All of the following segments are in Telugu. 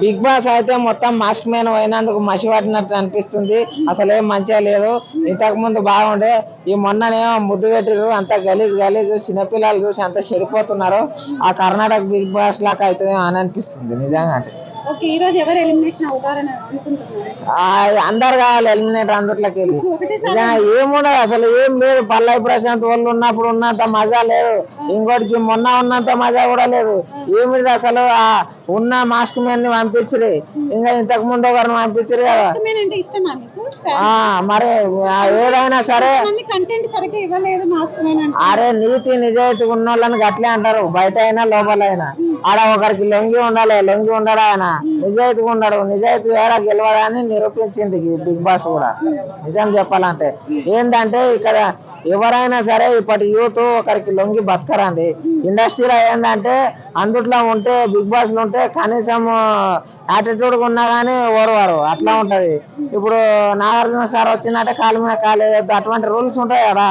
బిగ్ బాస్ అయితే మొత్తం మాస్క్ మ్యాన్ అయినందుకు మసి పట్టినట్టు అనిపిస్తుంది. అసలు ఏం మంచిగా లేదు. ఇంతకు ముందు బాగుండే. ఈ మొన్ననేమో ముద్దు పెట్టిరు అంత గలీజ్ గలీజ్ చిన్నపిల్లలు చూసి అంత చెడిపోతున్నారు. ఆ కర్ణాటక బిగ్ బాస్ లాగా అయితే అని అనిపిస్తుంది. నిజంగా అంటే. అందరు కావాలి ఎలిమినేటర్ అందుట్లోకి వెళ్ళి. ఏముండదు. అసలు ఏం లేదు. పల్లవి ప్రశాంత్ వాళ్ళు ఉన్నప్పుడు ఉన్నంత మజా లేదు. ఇంకోటికి మొన్న ఉన్నంత మజా కూడా లేదు. ఏమిది అసలు? ఆ ఉన్న మాస్క్ని పంపించిరి ఇంకా ఇంతకు ముందు ఒకరిని పంపించిరు కదా? మరి ఏదైనా సరే. మంది అరే నీతి నిజాయితీ ఉన్న వాళ్ళని గట్లే అంటారు. బయట అయినా లోపల అయినా. ఆడ ఒకరికి లొంగి ఉండాలి లొంగి ఉండడు ఆయన. నిజాయితీ ఉండడు. నిజాయితీ ఏడా గెలవడని నిరూపించింది బిగ్ బాస్ కూడా. నిజం చెప్పాలంటే. ఏంటంటే ఇక్కడ ఎవరైనా సరే ఇప్పటి యూత్ ఒకరికి లొంగి బతకరండి. ఇండస్ట్రీలో ఏంటంటే అందుట్లో ఉంటే బిగ్ బాస్లో ఉంటే కనీసం యాటిట్యూడ్ ఉన్నా కానీ ఓడవారు అట్లా ఉంటది. ఇప్పుడు నాగార్జున సార్ వచ్చిందంటే కాలు మీద కాలు వేయొద్దు. అటువంటి రూల్స్ ఉంటాయి కదా.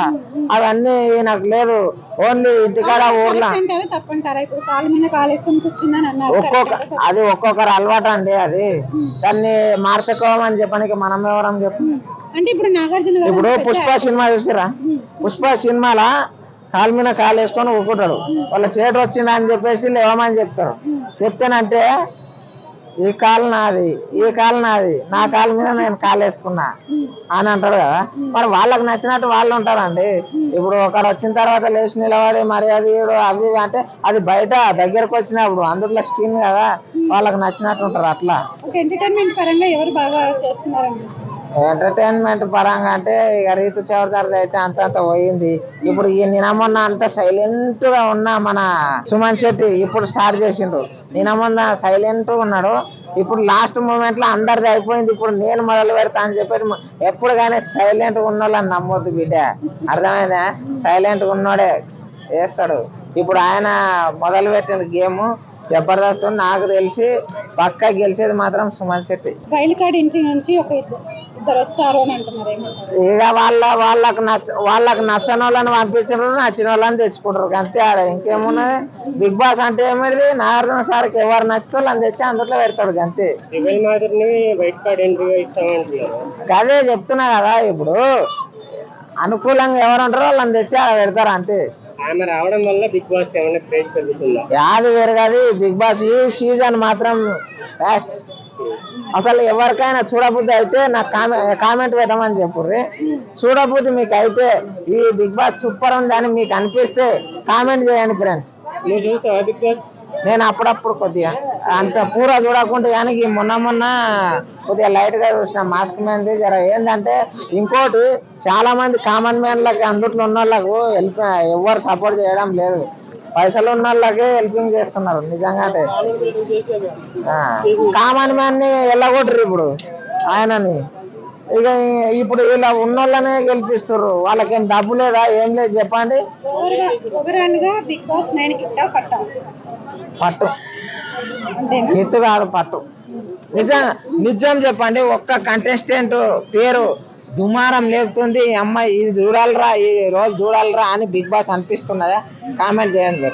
అవన్నీ నాకు లేదు. ఓన్లీ ఇంటికాడ ఊర్లో ఒక్కొక్క అది ఒక్కొక్కరు అలవాటు అండి అది. దాన్ని మార్చుకోమని చెప్పడానికి మనం ఎవరం చెప్పు అంటే ఇప్పుడు నాగార్జున ఇప్పుడు పుష్ప సినిమా చూసిరా పుష్ప సినిమాలో? కాలు మీద కాలు వేసుకొని ఊకుంటాడు వాళ్ళ సేటు వచ్చిందా అని చెప్పేసి లేవమని చెప్తారు. చెప్తేనంటే ఈ కాలు నాది ఈ కాలు నాది నా కాలు మీద నేను కాలు వేసుకున్నా అని అంటారు కదా. మరి వాళ్ళకి నచ్చినట్టు వాళ్ళు ఉంటారండి. ఇప్పుడు ఒకరు వచ్చిన తర్వాత లేచి నిలబడి మరి అది అవి అంటే అది బయట దగ్గరకు వచ్చినప్పుడు అందులో స్కిన్ కదా. వాళ్ళకి నచ్చినట్టు ఉంటారు అట్లా. ఎంటర్టైన్మెంట్ పరంగా ఎవరు బాగా చేస్తున్నారండి? ఎంటర్టైన్మెంట్ పరంగా అంటే ఇక రీతు చౌదరిది అయితే అంత అంత పోయింది. ఇప్పుడు ఈ నినమొన్న అంత సైలెంట్గా ఉన్న మన సుమన్ శెట్టి ఇప్పుడు స్టార్ట్ చేసిండు. నినమొన్న సైలెంట్ ఉన్నాడు. ఇప్పుడు లాస్ట్ మూమెంట్లో అందరిది అయిపోయింది. ఇప్పుడు నేను మొదలు పెడతా అని చెప్పి ఎప్పుడు కానీ సైలెంట్ ఉన్నోళ్ళని నమ్మొద్దు బిడ్డ. అర్థమైందా? సైలెంట్ ఉన్నోడే వేస్తాడు. ఇప్పుడు ఆయన మొదలు పెట్టిన గేమ్ జబర్దస్త్ నాకు తెలిసి పక్కా గెలిచేది మాత్రం సుమన్ శెట్టి. కార్డ్ ఎంట్రీ నుంచి ఒక ఇద్దరు వస్తారు అని అంటున్నారు ఇక వాళ్ళ వాళ్ళకి నచ్చ వాళ్ళకి నచ్చని వాళ్ళని పంపించారు నచ్చిన వాళ్ళని తెచ్చుకుంటారు. అంతే ఆడ ఇంకేమున్నది? బిగ్ బాస్ అంటే ఏమిటి నాగార్జున సార్కి ఎవరు నచ్చితే వాళ్ళని తెచ్చి అందులో పెడతాడు అంతే. అదే చెప్తున్నా కదా ఇప్పుడు. అనుకూలంగా ఎవరు ఉంటారో వాళ్ళని తెచ్చి ఆడ పెడతారు అంతే. ఆమె రావడం వల్ల బిగ్ బాస్ ఏమైనా క్రేజ్ పెరుగుతుందా? యాది వేరు కాదు బిగ్ బాస్ ఈ సీజన్ మాత్రం బెస్ట్ అసలు ఎవరికైనా చూడబుద్ధి అయితే నాకు కామెంట్ కామెంట్ పెట్టమని చెప్పుర్రి. చూడబుద్ధి మీకు అయితే ఈ బిగ్ బాస్ సూపర్ ఉంది అని మీకు అనిపిస్తే కామెంట్ చేయండి ఫ్రెండ్స్. నువ్వు చూసావా బిగ్ బాస్? నేను అప్పుడప్పుడు కొద్దిగా అంత పూర చూడకుండా కానీ మొన్న మొన్న కొద్దిగా లైట్గా చూసిన మాస్క్ మ్యాన్ది జర ఏంటంటే ఇంకోటి చాలా మంది కామన్ మ్యాన్లకి అందుట్లో ఉన్న వాళ్ళకు హెల్ప్ ఎవరు సపోర్ట్ చేయడం లేదు. పైసలు ఉన్న వాళ్ళకే హెల్పింగ్ చేస్తున్నారు నిజంగా అంటే. కామన్ మ్యాన్ని వెళ్ళగొట్టరు ఇప్పుడు ఆయనని. ఇక ఇప్పుడు ఇలా ఉన్నోళ్ళనే గెలిపిస్తారు వాళ్ళకేం డబ్బు లేదా ఏం లేదు చెప్పండి. పట్టా? హిట్ కాదు పట్టు. నిజం నిజం చెప్పండి. ఒక్క కంటెస్టెంట్ పేరు దుమారం లేపుతుంది. అమ్మాయి ఇది చూడాలరా ఈ రోజు చూడాలరా అని బిగ్ బాస్ అనిపిస్తున్నదా? కామెంట్ చేయండి.